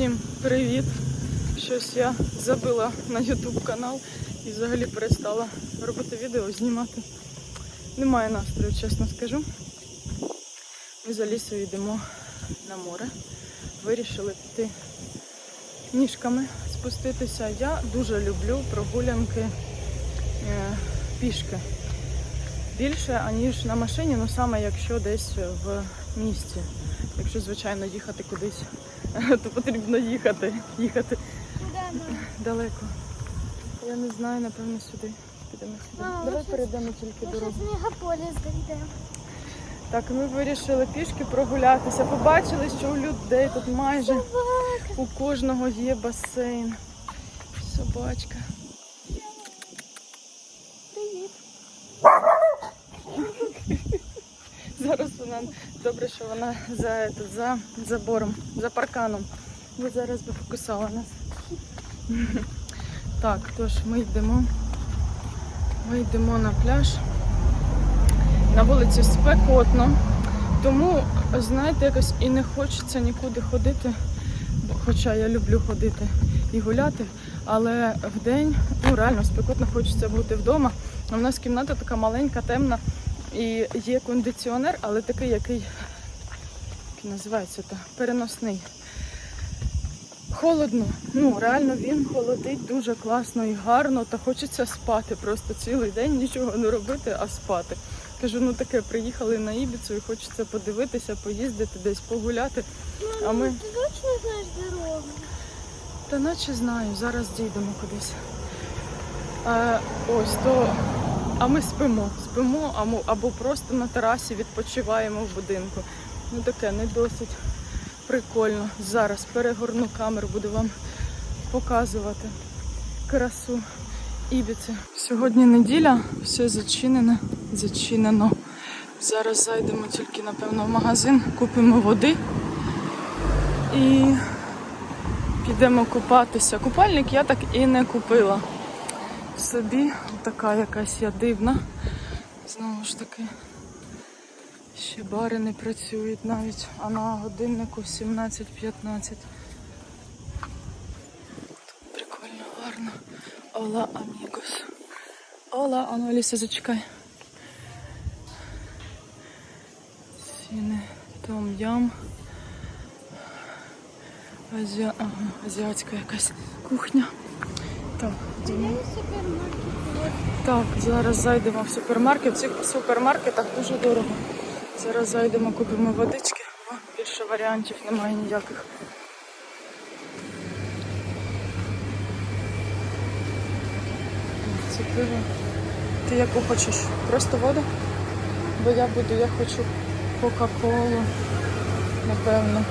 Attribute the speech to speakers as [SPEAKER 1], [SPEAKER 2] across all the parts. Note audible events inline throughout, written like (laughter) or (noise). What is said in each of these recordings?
[SPEAKER 1] Всім привіт! Щось я забила на YouTube канал і взагалі перестала робити відео, знімати. Немає настрою, чесно скажу. Ми за лісою йдемо на море. Вирішили піти ніжками спуститися. Я дуже люблю прогулянки е, пішки. Більше, аніж на машині, ну саме якщо десь в місті. Якщо, звичайно, їхати кудись, (laughs) то потрібно їхати. Їхати далеко. Я не знаю, напевно, сюди. Підемо сюди.
[SPEAKER 2] Мама,
[SPEAKER 1] Давай
[SPEAKER 2] ми щас-
[SPEAKER 1] перейдемо тільки
[SPEAKER 2] Ми
[SPEAKER 1] дорогу.
[SPEAKER 2] зараз мегаполіс дійдемо.
[SPEAKER 1] Так, ми вирішили пішки прогулятися. Побачили, що у людей тут майже у кожного є басейн. Собачка.
[SPEAKER 2] Привіт.
[SPEAKER 1] Зараз добре, що вона за, за забором, за парканом. Бо зараз би покусала нас. Так, тож ми йдемо. Ми йдемо на пляж. На вулиці спекотно. Тому, знаєте, якось і не хочеться нікуди ходити. Хоча я люблю ходити і гуляти, але в день ну реально спекотно хочеться бути вдома. А в нас кімната така маленька, темна. І є кондиціонер, але такий, який, який називається то переносний. Холодно. Ну, реально він холодить дуже класно і гарно, та хочеться спати. Просто цілий день нічого не робити, а спати. Кажу, ну таке, приїхали на Ібіцу і хочеться подивитися, поїздити, десь погуляти. А ми-
[SPEAKER 2] Ти точно знаєш дорогу?
[SPEAKER 1] Та наче знаю, зараз дійдемо кудись. Е, ось то. А ми спимо. Спимо або, просто на терасі відпочиваємо в будинку. Ну таке не досить прикольно. Зараз перегорну камеру, буду вам показувати красу Ібіці. Сьогодні неділя, все зачинене, зачинено. Зараз зайдемо тільки, напевно, в магазин, купимо води і підемо купатися. Купальник я так і не купила. Собі така якась я дивна. Знову ж таки, ще бари не працюють навіть, а на годиннику 17.15. Прикольно, гарно. Ола, амігос. Ола, ану, Аліса, зачекай. Ціни, том ям. Азіатська якась кухня. Так, Так, зараз зайдемо в супермаркет. В цих супермаркетах дуже дорого. Зараз зайдемо, купимо водички, бо більше варіантів немає ніяких. Це пиво. Ти яку хочеш? Просто воду? Бо я буду, я хочу Кока-Колу, напевно.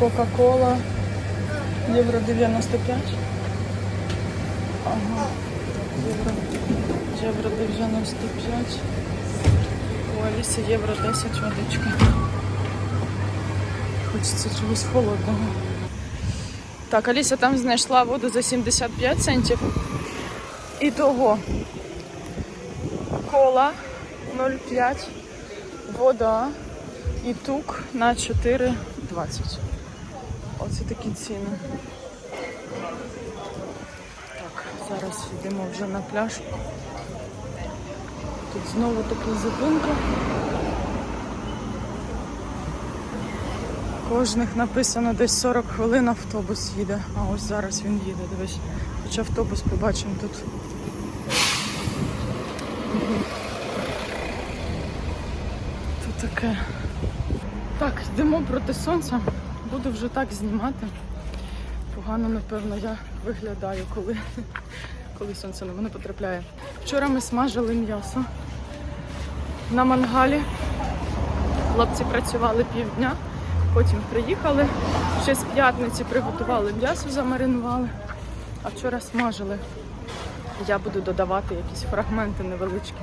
[SPEAKER 1] Кока-Кола. Євро 95. Ага. Євро. Євро 95. У Аліси євро 10 водички. Хочеться чогось холодного. Так, Аліса там знайшла воду за 75 центів. І того. Кола 0,5, вода і тук на 4,20. Оце такі ціни. Зараз йдемо вже на пляж. Тут знову така зупинка. Кожних написано десь 40 хвилин автобус їде. А ось зараз він їде, дивись. Хоч автобус побачимо тут. Тут таке. Так, йдемо проти сонця. Буду вже так знімати. Погано, напевно, я виглядаю, коли, коли сонце на мене потрапляє. Вчора ми смажили м'ясо на мангалі. Хлопці працювали півдня, потім приїхали. Ще з п'ятниці приготували м'ясо, замаринували, а вчора смажили. Я буду додавати якісь фрагменти невеличкі.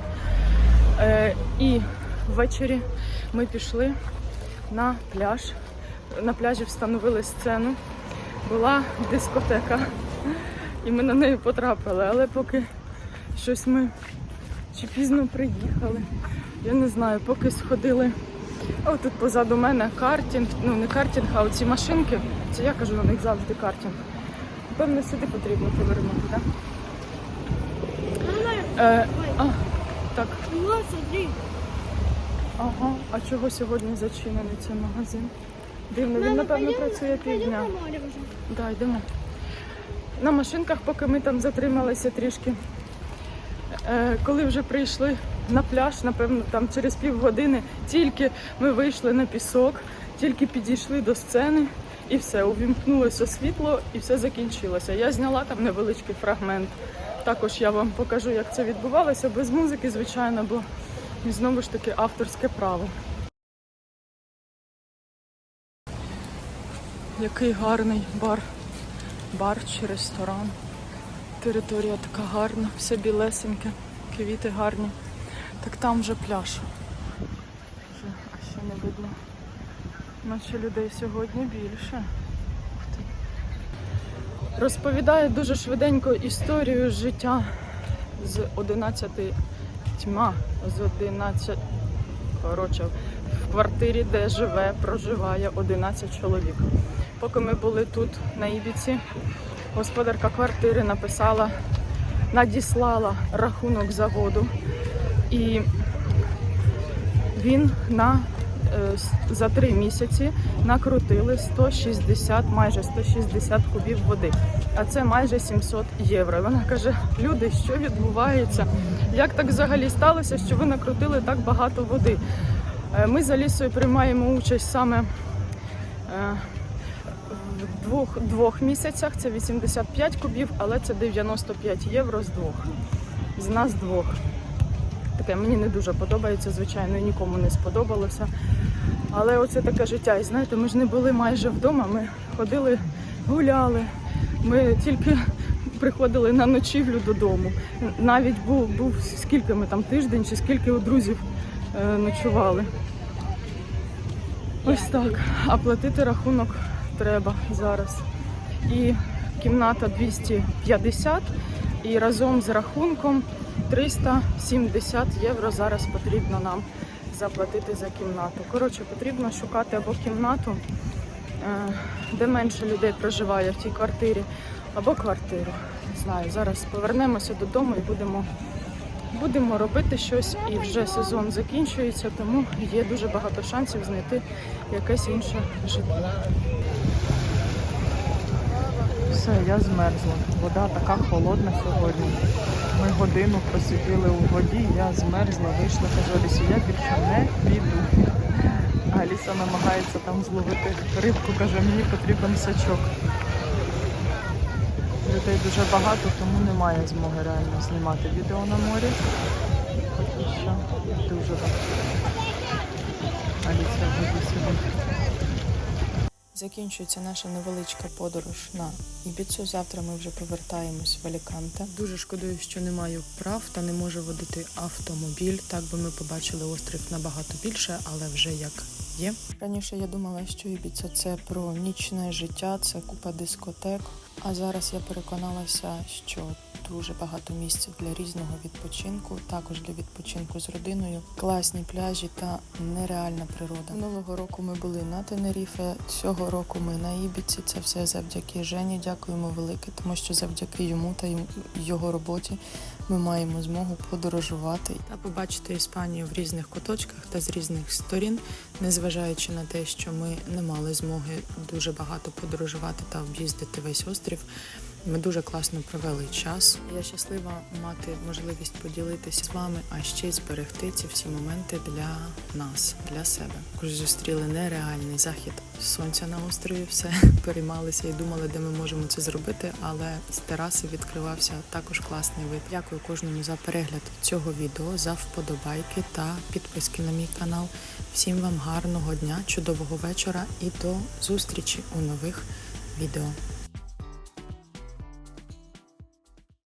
[SPEAKER 1] Е, і ввечері ми пішли на пляж. На пляжі встановили сцену. Була дискотека, і ми на неї потрапили. Але поки щось ми чи пізно приїхали, я не знаю, поки сходили А тут позаду мене картинг, ну не картинг, а оці машинки. Це я кажу на них завжди картинг. Певно, сюди потрібно повернути, так? Е, а, так. Ага. А чого сьогодні зачинений цей магазин? Дивно, він, напевно, працює півдня. Да, йдемо. На машинках, поки ми там затрималися трішки. Е, коли вже прийшли на пляж, напевно, там через півгодини, тільки ми вийшли на пісок, тільки підійшли до сцени і все, увімкнулося світло і все закінчилося. Я зняла там невеличкий фрагмент. Також я вам покажу, як це відбувалося без музики, звичайно, бо знову ж таки авторське право. Який гарний бар. Бар чи ресторан. Територія така гарна, все білесеньке, квіти гарні. Так там вже пляж. Вже, а ще не видно. Наче людей сьогодні більше. Розповідаю дуже швиденько історію життя з 11 тьма, з 11 коротше, в квартирі, де живе, проживає 11 чоловік. Поки ми були тут на Ібіці, господарка квартири написала, надіслала рахунок за воду. І він на е, за три місяці накрутили 160, майже 160 кубів води. А це майже 700 євро. Вона каже: люди, що відбувається? Як так взагалі сталося, що ви накрутили так багато води? Е, Ми з Алісою приймаємо участь саме е, в двох, двох місяцях. Це 85 кубів, але це 95 євро з двох. З нас двох. Таке мені не дуже подобається, звичайно, нікому не сподобалося. Але оце таке життя. І знаєте, ми ж не були майже вдома. Ми ходили, гуляли. Ми тільки приходили на ночівлю додому. Навіть був, був скільки ми там тиждень чи скільки у друзів е, ночували. Ось так. А платити рахунок треба зараз. І кімната 250, і разом з рахунком 370 євро зараз потрібно нам заплатити за кімнату. Коротше, потрібно шукати або кімнату, е, де менше людей проживає в тій квартирі, або квартиру. Не знаю, зараз повернемося додому і будемо, будемо робити щось. І вже сезон закінчується, тому є дуже багато шансів знайти якесь інше житло. Все, я змерзла. Вода така холодна сьогодні. Ми годину просиділи у воді, я змерзла, вийшла, кажу, Алісі, я більше не піду. Аліса намагається там зловити рибку, каже, мені потрібен сачок. Людей дуже багато, тому немає змоги реально знімати відео на морі. Поки що дуже багато. Аліса буде сидіти. Закінчується наша невеличка подорож на Ібіцу. Завтра ми вже повертаємось в Аліканте. Дуже шкодую, що не маю прав та не можу водити автомобіль. Так би ми побачили острів набагато більше, але вже як є. Раніше я думала, що Ібіца це про нічне життя, це купа дискотек. А зараз я переконалася, що дуже багато місць для різного відпочинку, також для відпочинку з родиною, класні пляжі та нереальна природа. Минулого року ми були на Тенеріфе. Цього року ми на Ібіці. Це все завдяки Жені. Дякуємо велике, тому що завдяки йому та його роботі ми маємо змогу подорожувати та побачити Іспанію в різних куточках та з різних сторін, незважаючи на те, що ми не мали змоги дуже багато подорожувати та об'їздити весь острів. Ми дуже класно провели час. Я щаслива мати можливість поділитися з вами, а ще й зберегти ці всі моменти для нас, для себе. Також зустріли нереальний захід сонця на острові. Все (laughs) переймалися і думали, де ми можемо це зробити. Але з тераси відкривався також класний вид. Дякую кожному за перегляд цього відео, за вподобайки та підписки на мій канал. Всім вам гарного дня, чудового вечора і до зустрічі у нових відео.